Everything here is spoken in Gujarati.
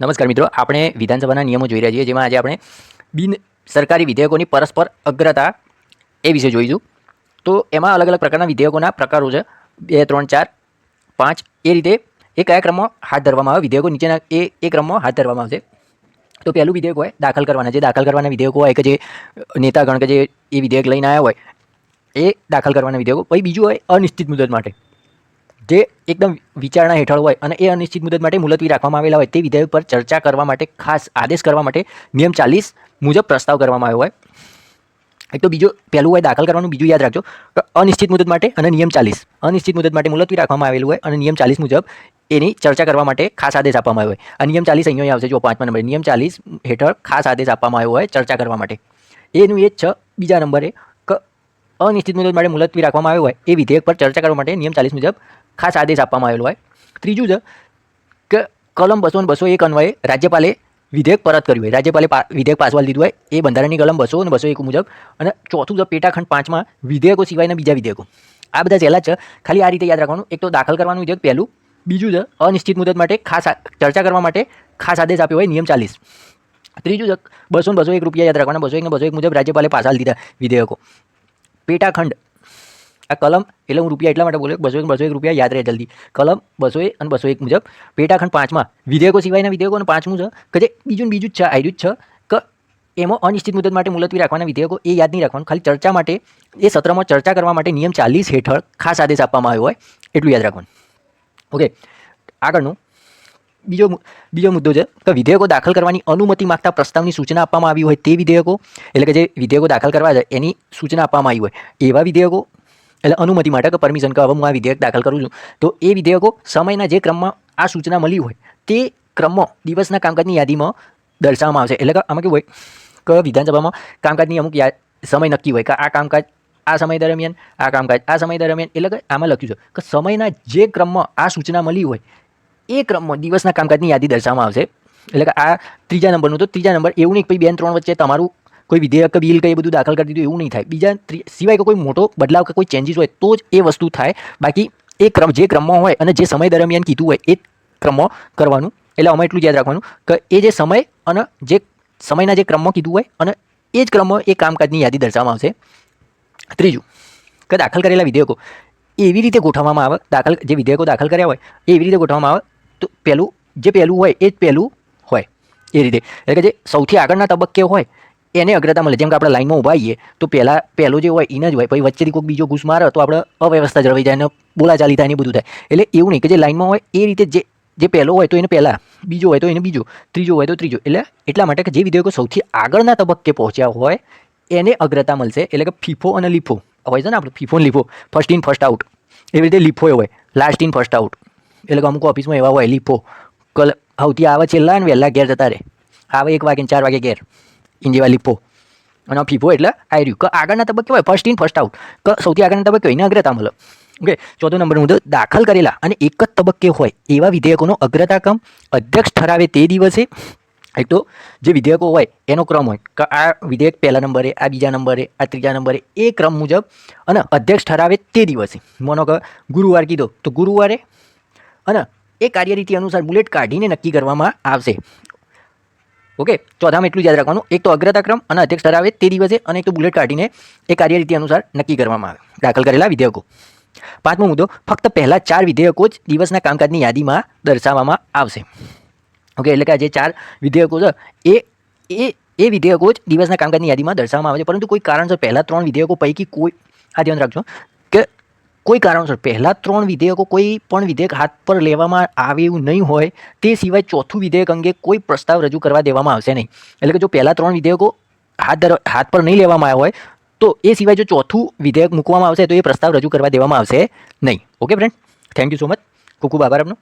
નમસ્કાર મિત્રો, આપણે વિધાનસભાના નિયમો જોઈ રહ્યા છીએ, જેમાં આજે આપણે બિન સરકારી વિધેયકોની પરસ્પર અગ્રતા એ વિશે જોઈશું. તો એમાં અલગ અલગ પ્રકારના વિધેયકોના પ્રકારો છે. બે, ત્રણ, ચાર, પાંચ, એ રીતે એ કયા ક્રમમાં હાથ ધરવામાં આવે, વિધેયકો નીચેના એ એ ક્રમમાં હાથ ધરવામાં આવશે. તો પહેલું વિધેયક હોય, દાખલ કરવાના. જે દાખલ કરવાના વિધેયકો હોય, કે જે નેતાગણ, કે જે એ વિધેયક લઈને આવ્યા હોય, એ દાખલ કરવાના વિધેયકો. પછી બીજું હોય, અનિશ્ચિત મુદત માટે. જે એકદમ વિચારણા હેઠળ હોય અને એ અનિશ્ચિત મુદત માટે મુલતવી રાખવામાં આવેલા હોય તે વિધેયક પર ચર્ચા કરવા માટે ખાસ આદેશ કરવા માટે નિયમ ચાલીસ મુજબ પ્રસ્તાવ કરવામાં આવ્યો હોય. એક તો બીજો, પહેલું હોય દાખલ કરવાનું, બીજું યાદ રાખજો. અનિશ્ચિત મુદત માટે અને નિયમ ચાલીસ. અનિશ્ચિત મુદત માટે મુલતવી રાખવામાં આવેલું હોય અને નિયમ ચાલીસ મુજબ એની ચર્ચા કરવા માટે ખાસ આદેશ આપવામાં આવ્યો હોય. આ નિયમ ચાલીસ અહીંયા આવશે જો પાંચમા નંબરે. નિયમ ચાલીસ હેઠળ ખાસ આદેશ આપવામાં આવ્યો હોય ચર્ચા કરવા માટે. એનું એ જ છે. બીજા નંબરે અનિશ્ચિત મુદત માટે મુલતવી રાખવામાં આવ્યો હોય એ વિધેયક પર ચર્ચા કરવા માટે નિયમ ચાલીસ મુજબ ખાસ આદેશ આપવામાં આવેલો હોય. ત્રીજું છે કે કલમ બસો અને બસો એક અન્વયે રાજ્યપાલે વિધેયક પરત કર્યું હોય. રાજ્યપાલે વિધેયક પાસવાલ દીધું હોય એ બંધારણની કલમ બસો અને બસો એક મુજબ અને ચોથું છે પેટાખંડ પાંચમાં વિધેયકો સિવાયના બીજા વિધેયકો. આ બધા પહેલા છે. ખાલી આ રીતે યાદ રાખવાનું. એક તો દાખલ કરવાનું વિધેયક પહેલું. બીજું છે અનિશ્ચિત મુદત માટે ખાસ ચર્ચા કરવા માટે ખાસ આદેશ આપ્યો હોય નિયમ ચાલીસ. ત્રીજું છે બસો બસો એક રૂપિયા યાદ રાખવાના. બસો એક બસો એક મુજબ રાજ્યપાલે પાછા દીધા વિધેયકો. પેટાખંડ. આ કલમ એટલે હું રૂપિયા એટલા માટે બોલ્યો બસો એક બસો એક રૂપિયા યાદ રહે જલ્દી. કલમ બસો એક અને બસો એક મુજબ પેટાખંડ પાંચમાં. વિધેયકો સિવાયના વિધેયકો અને પાંચમું છે કે જે બીજું બીજું જ છે આયરું જ છે, કે એમાં અનિશ્ચિત મુદત માટે મુલતવી રાખવાના વિધેયકો એ યાદ નહીં રાખવાનું. ખાલી ચર્ચા માટે, એ સત્રમાં ચર્ચા કરવા માટે નિયમ ચાલીસ હેઠળ ખાસ આદેશ આપવામાં આવ્યો હોય એટલું યાદ રાખવાનું. ઓકે. આગળનું. બીજો બીજો મુદ્દો છે કે વિધેયકો દાખલ કરવાની અનુમતિ માગતા પ્રસ્તાવની સૂચના આપવામાં આવી હોય તે વિધેયકો, એટલે કે જે વિધેયકો દાખલ કરવા છે એની સૂચના આપવામાં આવી હોય એવા વિધેયકો, એટલે અનુમતિ માટે કે પરમિશન કે હવે હું આ વિધેયક દાખલ કરું છું, તો એ વિધેયકો સમયના જે ક્રમમાં આ સૂચના મળી હોય તે ક્રમમાં દિવસના કામકાજની યાદીમાં દર્શાવવામાં આવશે. એટલે કે આમાં કેવું હોય કે વિધાનસભામાં કામકાજની અમુક સમય નક્કી હોય કે આ કામકાજ આ સમય દરમિયાન, આ કામકાજ આ સમય દરમિયાન, એટલે કે આમાં લખ્યું છે કે સમયના જે ક્રમમાં આ સૂચના મળી હોય એ ક્રમમાં દિવસના કામકાજની યાદી દર્શાવવામાં આવશે. એટલે કે આ ત્રીજા નંબરનું તો ત્રીજા નંબર, એવું નહીં કે બેન ત્રણ વચ્ચે તમારું કોઈ વિધેયક બિલ કે એ બધું દાખલ કરી દીધું, એવું નહીં થાય. બીજા સિવાય કોઈ મોટો બદલાવ કે કોઈ ચેન્જીસ હોય તો જ એ વસ્તુ થાય. બાકી એ ક્રમ, જે ક્રમમાં હોય અને જે સમય દરમિયાન કીધું હોય એ ક્રમમાં કરવાનું. એટલે અમે એટલું યાદ રાખવાનું કે એ જે સમય અને જે સમયના જે ક્રમમાં કીધું હોય અને એ જ ક્રમમાં એ કામકાજની યાદી દર્શાવવામાં આવશે. ત્રીજું કે દાખલ કરેલા વિધેયકો. એવી રીતે ગોઠવવામાં આવે, દાખલ, જે વિધેયકો દાખલ કર્યા હોય, એવી રીતે ગોઠવવામાં આવે તો પહેલું, જે પહેલું હોય એ જ પહેલું હોય એ રીતે. એટલે કે જે સૌથી આગળના તબક્કે હોય, એને અગ્રતા મળે જેમ કે આપણે લાઈનમાં ઊભા આવીએ, તો પહેલાં, પહેલો જે હોય એને જ હોય. પછી વચ્ચેથી કોઈક બીજો ઘૂસ મારે તો આપણે અવ્યવસ્થા જળવાઈ જાય અને બોલાચાલી થાય ને બધું થાય. એટલે એવું નહીં કે જે લાઈનમાં હોય એ રીતે જે જે પહેલો હોય તો એને પહેલાં, બીજો હોય તો એને બીજો, ત્રીજો હોય તો ત્રીજો. એટલે એટલા માટે કે જે વિધેયકો સૌથી આગળના તબક્કે પહોંચ્યા હોય, એને અગ્રતા મળશે. એટલે કે ફીફો અને લીફો. હોય છે ને આપણે ફીફો અને LIFO. First in first out એવી રીતે લીફો હોય. લાસ્ટ ઇન ફર્સ્ટ આઉટ એટલે કે અમુક ઓફિસમાં એવા હોય લીપો કલ સૌથી આવે છેલ્લા ને વહેલા ઘેર જતા રહે. આવે એક વાગે ચાર વાગે ઘેર. ઇન જેવા લીપો અને ફીફો એટલે આઈ રહ્યું. કે આગળના તબક્કે હોય ફર્સ્ટ ઇન ફર્સ્ટ આઉટ કે સૌથી આગળના તબક્કે હોય, એને અગ્રતા મળે. ઓકે ચોથો નંબર મુદ્દો દાખલ કરેલા અને એક જ તબક્કે હોય, એવા વિધેયકોનો અગ્રતા ક્રમ અધ્યક્ષ ઠરાવે તે દિવસે. એક તો જે વિધેયકો હોય, એનો ક્રમ હોય. કે આ વિધેયક પહેલા નંબરે, આ બીજા નંબરે, આ ત્રીજા નંબરે, એ ક્રમ મુજબ અને અધ્યક્ષ ઠરાવે તે દિવસે. માનો કે ગુરુવાર કીધો, તો ગુરુવારે અને એ કાર્યરીતિ અનુસાર બુલેટ કાઢીને નક્કી કરવામાં આવશે. ઓકે ચોથામાં એટલું યાદ રાખવાનું. એક તો અગ્રતા ક્રમ અને અધ્યક્ષ ઠરાવે તે દિવસે અને એક તો બુલેટ કાઢીને એ કાર્યરીતિ અનુસાર નક્કી કરવામાં આવે. દાખલ કરેલા વિધેયકો. પાંચમો મુદ્દો, ફક્ત પહેલા ચાર વિધેયકો જ દિવસના કામકાજની યાદીમાં દર્શાવવામાં આવશે. ઓકે એટલે કે આ જે ચાર વિધેયકો છે, એ એ એ વિધેયકો જ દિવસના કામકાજની યાદીમાં દર્શાવવામાં આવે છે. પરંતુ કોઈ કારણસર પહેલાં ત્રણ વિધેયકો પૈકી કોઈ, આ ધ્યાન રાખજો. કોઈ કારણસર પહેલાં ત્રણ વિધેયકો કોઈ પણ વિધેયક હાથ પર લેવામાં આવે એવું નહીં હોય, તે સિવાય ચોથું વિધેયક અંગે કોઈ પ્રસ્તાવ રજૂ કરવા દેવામાં આવશે નહીં. એટલે કે જો પહેલાં ત્રણ વિધેયકો હાથ હાથ પર નહીં લેવામાં આવ્યા હોય, તો એ સિવાય જો ચોથું વિધેયક મૂકવામાં આવશે તો એ પ્રસ્તાવ રજૂ કરવા દેવામાં આવશે નહીં. Okay friend thank you so much ખૂબ ખૂબ આભાર આપનો.